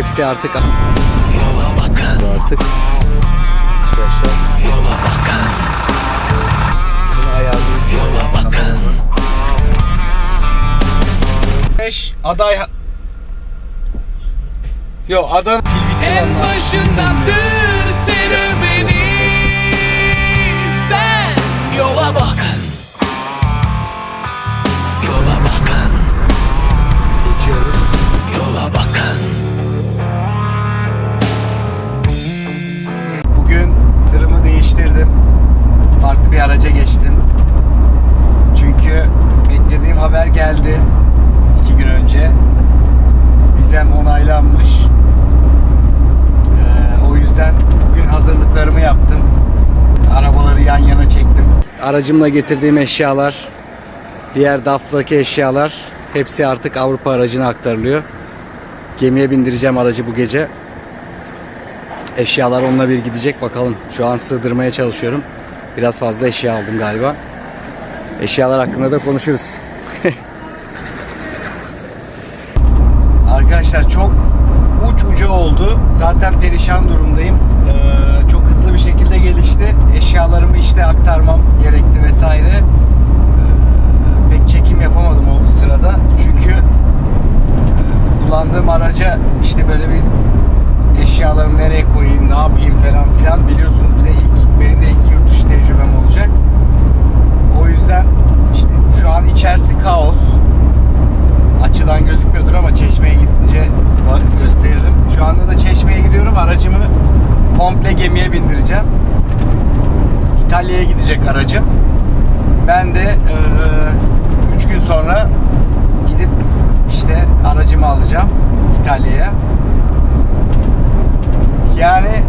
Hepsi artık artık arkadaşlar. Şunu ayarlayayım. Şöyle. 5 aday Yo Adana En başından tır Aracımla getirdiğim eşyalar, diğer DAF'daki eşyalar hepsi artık Avrupa aracına aktarılıyor. Gemiye bindireceğim aracı bu gece. Eşyalar onunla bir gidecek bakalım. Şu an sığdırmaya çalışıyorum. Biraz fazla eşya aldım galiba. Eşyalar hakkında da konuşuruz. Arkadaşlar çok uç uca oldu. Zaten perişan durumdayım. Ee, şekilde gelişti. Eşyalarımı işte aktarmam gerekti vesaire. Ee, pek çekim yapamadım o sırada. Çünkü e, kullandığım araca işte böyle bir eşyalarımı nereye koyayım, ne yapayım falan filan biliyorsunuz bir de ilk benim de ilk yurt dışı tecrübem olacak. O yüzden işte şu an içerisi kaos. Açıdan gözükmüyordur ama çeşmeye gidince var gösteririm. Şu anda da çeşmeye gidiyorum. Aracımı komple gemiye bindireceğim. İtalya'ya gidecek aracım. Ben de 3 gün sonra gidip işte aracımı alacağım İtalya'ya. Yani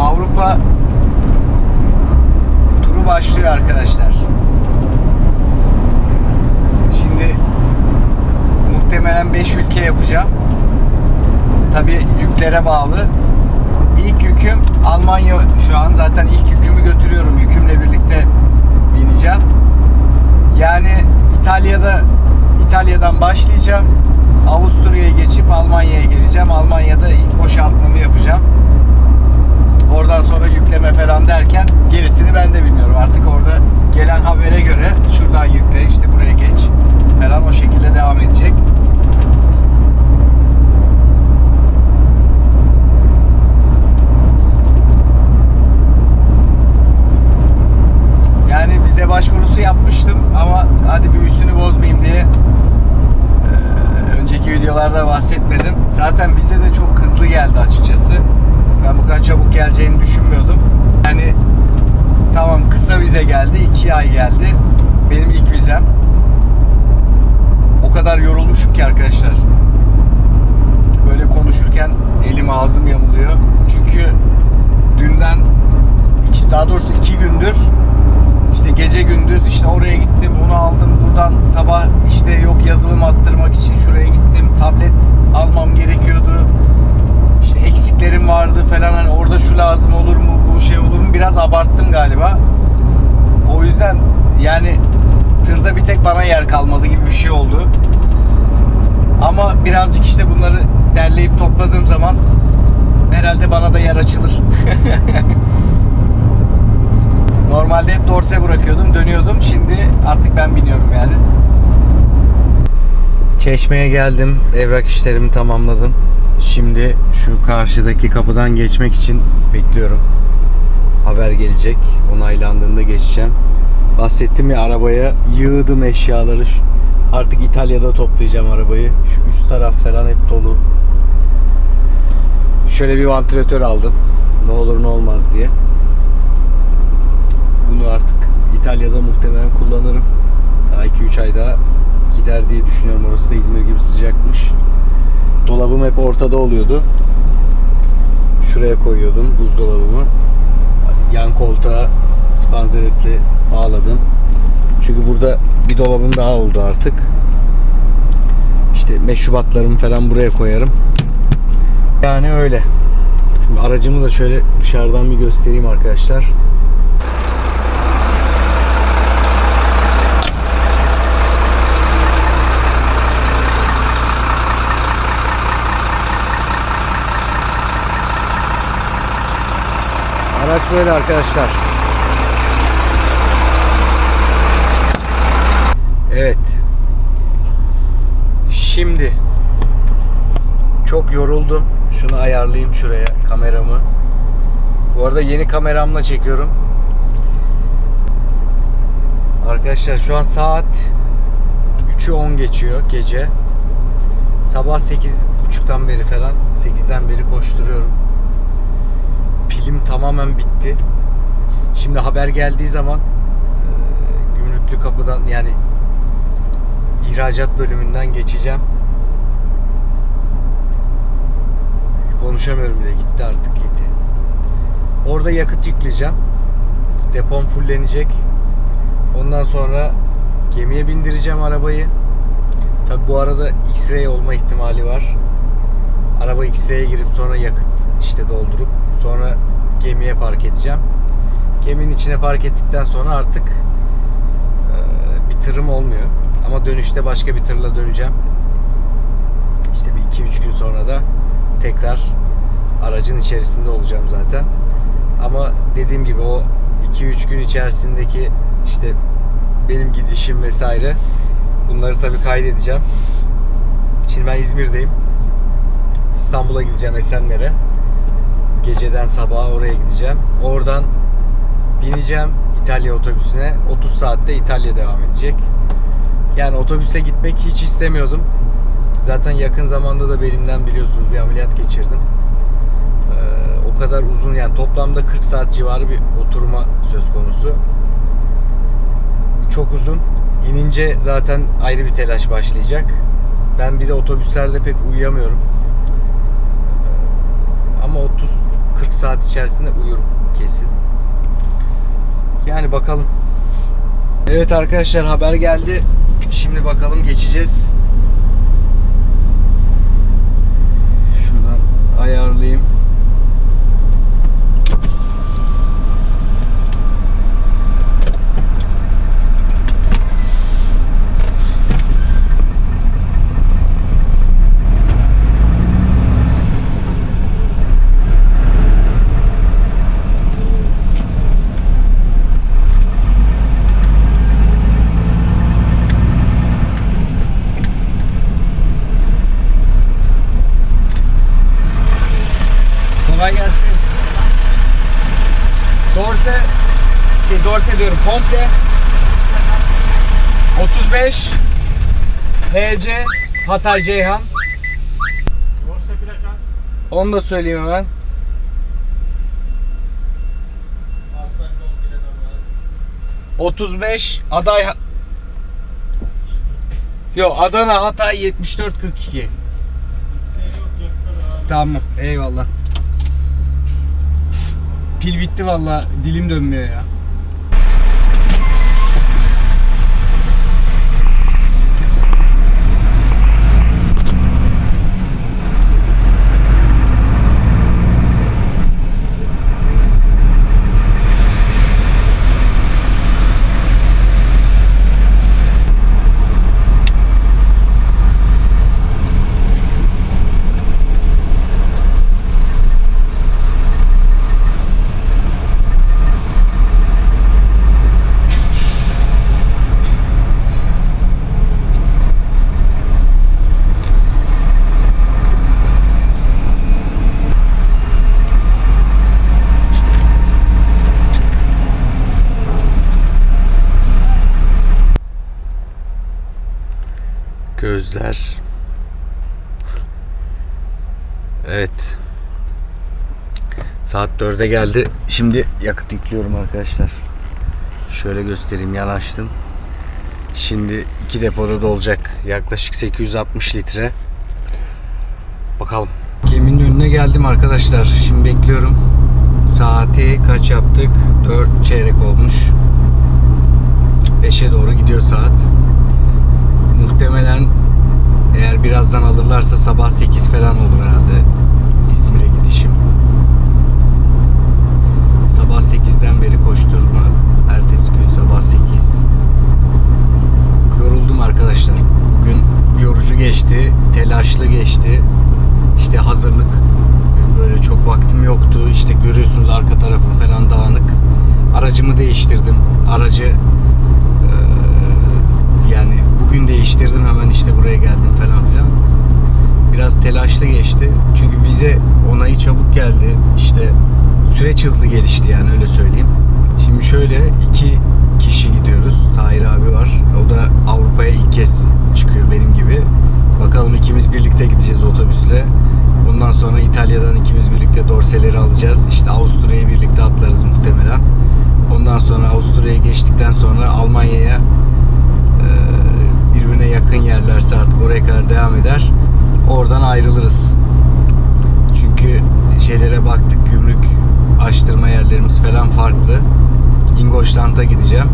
Avrupa turu başlıyor arkadaşlar. Şimdi muhtemelen 5 ülke yapacağım. Yüklere bağlı. İlk yüküm Almanya şu an zaten ilk yükümü götürüyorum. Yükümle birlikte bineceğim. Yani İtalya'da İtalya'dan başlayacağım. Avusturya'ya geçip Almanya'ya geleceğim. Almanya'da ilk boşaltmamı yapacağım. Oradan sonra yükleme falan derken gerisini ben de bilmiyorum. Artık orada gelen habere göre şuradan yükle işte buraya geç falan o şekilde devam edecek. Yani bize başvurusu yapmıştım ama hadi büyüsünü bozmayayım diye ee, önceki videolarda bahsetmedim. Zaten bize de çok hızlı geldi açıkçası. Ben bu kadar çabuk geleceğini düşünmüyordum. Yani tamam kısa vize geldi, iki ay geldi. Benim ilk vizem. O kadar yorulmuşum ki arkadaşlar. Böyle konuşurken elim ağzım yamuluyor. Çünkü dünden iki, daha doğrusu iki gündür işte gece gündüz işte oraya gittim bunu aldım buradan sabah işte yok yazılım attırmak için şuraya gittim tablet almam gerekiyordu işte eksiklerim vardı falan hani orada şu lazım olur mu bu şey olur mu biraz abarttım galiba yani tırda bir tek bana yer kalmadı gibi bir şey oldu ama birazcık işte bunları derleyip topladığım zaman herhalde bana da yer açılır Normalde hep dorse bırakıyordum, dönüyordum. Şimdi artık ben biniyorum yani. Çeşmeye geldim. Evrak işlerimi tamamladım. Şimdi şu karşıdaki kapıdan geçmek için bekliyorum. Haber gelecek. Onaylandığında geçeceğim. Bahsettim ya arabaya yığdım eşyaları. Artık İtalya'da toplayacağım arabayı. Şu üst taraf falan hep dolu. Şöyle bir vantilatör aldım. Ne olur ne olmaz diye. Bunu artık İtalya'da muhtemelen kullanırım. Daha 2-3 ay daha gider diye düşünüyorum. Orası da İzmir gibi sıcakmış. Dolabım hep ortada oluyordu. Şuraya koyuyordum buzdolabımı. Yan koltuğa spanzeretle ağladım. Çünkü burada bir dolabım daha oldu artık. İşte meşrubatlarımı falan buraya koyarım. Yani öyle. Şimdi aracımı da şöyle dışarıdan bir göstereyim arkadaşlar. Araç böyle arkadaşlar. Evet. Şimdi çok yoruldum. Şunu ayarlayayım şuraya kameramı. Bu arada yeni kameramla çekiyorum. Arkadaşlar şu an saat 3'ü 10 geçiyor gece. Sabah 8.30'dan beri falan 8'den beri koşturuyorum. Pilim tamamen bitti. Şimdi haber geldiği zaman e, gümrüklü kapıdan yani ihracat bölümünden geçeceğim. Konuşamıyorum bile gitti artık gitti. Orada yakıt yükleyeceğim. Depom fullenecek. Ondan sonra gemiye bindireceğim arabayı. Tabi bu arada X-ray olma ihtimali var. Araba X-ray'e girip sonra yakıt işte doldurup sonra gemiye park edeceğim. Geminin içine park ettikten sonra artık e, bir tırım olmuyor. Ama dönüşte başka bir tırla döneceğim. İşte bir 2-3 gün sonra da tekrar aracın içerisinde olacağım zaten. Ama dediğim gibi o 2-3 gün içerisindeki işte benim gidişim vesaire bunları tabii kaydedeceğim. Şimdi ben İzmir'deyim. İstanbul'a gideceğim Esenler'e. Geceden sabaha oraya gideceğim. Oradan bineceğim İtalya otobüsüne. 30 saatte İtalya devam edecek. Yani otobüse gitmek hiç istemiyordum. Zaten yakın zamanda da belimden biliyorsunuz bir ameliyat geçirdim. Ee, o kadar uzun yani toplamda 40 saat civarı bir oturma söz konusu. Çok uzun. İnince zaten ayrı bir telaş başlayacak. Ben bir de otobüslerde pek uyuyamıyorum. Ee, Ama 30-40 saat içerisinde uyurum kesin. Yani bakalım. Evet arkadaşlar haber geldi. Şimdi bakalım geçeceğiz. Şuradan ayarlayayım. Kolay gelsin. Dorse şey Dorse diyorum komple 35 HC Hatay Ceyhan. Borsa plaka Onu da söyleyeyim hemen. Arslan Kol Kire'den var. 35 aday Ha- Yo Adana Hatay 74 42. X'e yok yakıta devam. Tamam eyvallah. Pil bitti valla dilim dönmüyor ya. Gözler. Evet. Saat 4'e geldi. Şimdi yakıt yüklüyorum arkadaşlar. Şöyle göstereyim yanaştım. Şimdi iki depoda da olacak. Yaklaşık 860 litre. Bakalım. Geminin önüne geldim arkadaşlar. Şimdi bekliyorum. Saati kaç yaptık? 4 çeyrek olmuş. 5'e doğru gidiyor saat. Muhtemelen eğer birazdan alırlarsa sabah 8 falan olur herhalde İzmir'e gidişim. Sabah 8'den beri koşturma. Ertesi gün sabah 8. Yoruldum arkadaşlar. Bugün yorucu geçti, telaşlı geçti. İşte hazırlık Böyle çok vaktim yoktu. İşte görüyorsunuz arka tarafım falan dağınık. Aracımı değiştirdim. Aracı eee, yani bugün değiştirdim hemen işte buraya geldim falan filan. Biraz telaşlı geçti. Çünkü vize onayı çabuk geldi. İşte süreç hızlı gelişti yani öyle söyleyeyim. Şimdi şöyle iki kişi gidiyoruz. Tahir abi var. O da Avrupa'ya ilk kez çıkıyor benim gibi. Bakalım ikimiz birlikte gideceğiz otobüsle. Bundan sonra İtalya'dan ikimiz birlikte dorseleri alacağız. İşte Avusturya'ya birlikte atlarız muhtemelen. Ondan sonra Avusturya'ya geçtikten sonra Almanya'ya birbirine yakın yerlerse artık oraya kadar devam eder. Oradan ayrılırız. Çünkü şeylere baktık gümrük açtırma yerlerimiz falan farklı. Ingolstadt'a gideceğim.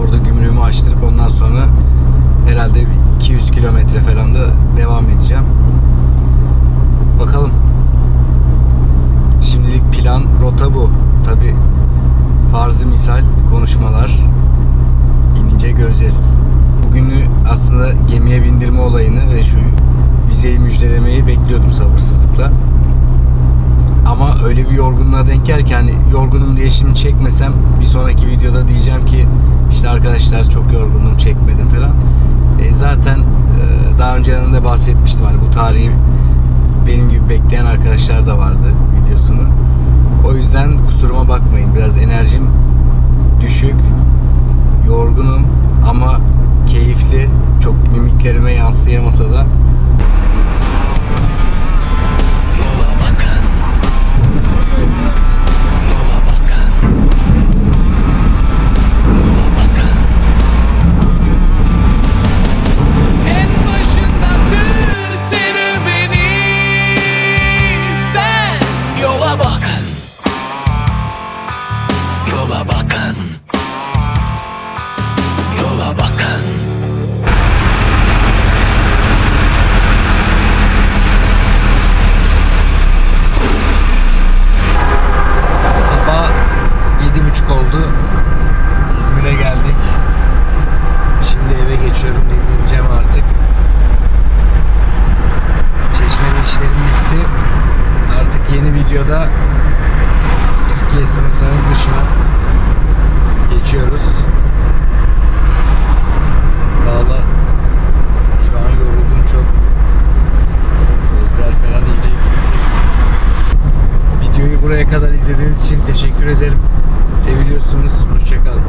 Orada gümrüğümü açtırıp ondan sonra herhalde bir 200 kilometre falan da devam edeceğim. Bakalım. Şimdilik plan rota bu. Tabi farzı misal konuşmalar inince göreceğiz. Bugünü aslında gemiye bindirme olayını ve şu vizeyi müjdelemeyi bekliyordum sabırsızlıkla. Öyle bir yorgunluğa denk gel ki hani yorgunum diye şimdi çekmesem bir sonraki videoda diyeceğim ki işte arkadaşlar çok yorgunum çekmedim falan. E, zaten e, daha önceden de bahsetmiştim hani bu tarihi benim gibi bekleyen arkadaşlar da vardı videosunu. O yüzden kusuruma bakmayın. Biraz enerjim düşük. Yorgunum ama keyifli. Çok mimiklerime yansıyamasa da Bakın Yola bakın Sabah yedi buçuk oldu. İzmir'e geldik. Şimdi eve geçiyorum. Dinleneceğim artık. Çeşmede işlerim bitti. Artık yeni videoda Türkiye sınırlarının dışına geçiyoruz. Valla şu an yoruldum çok. Gözler falan iyice gitti. Videoyu buraya kadar izlediğiniz için teşekkür ederim. Seviliyorsunuz. Hoşçakalın.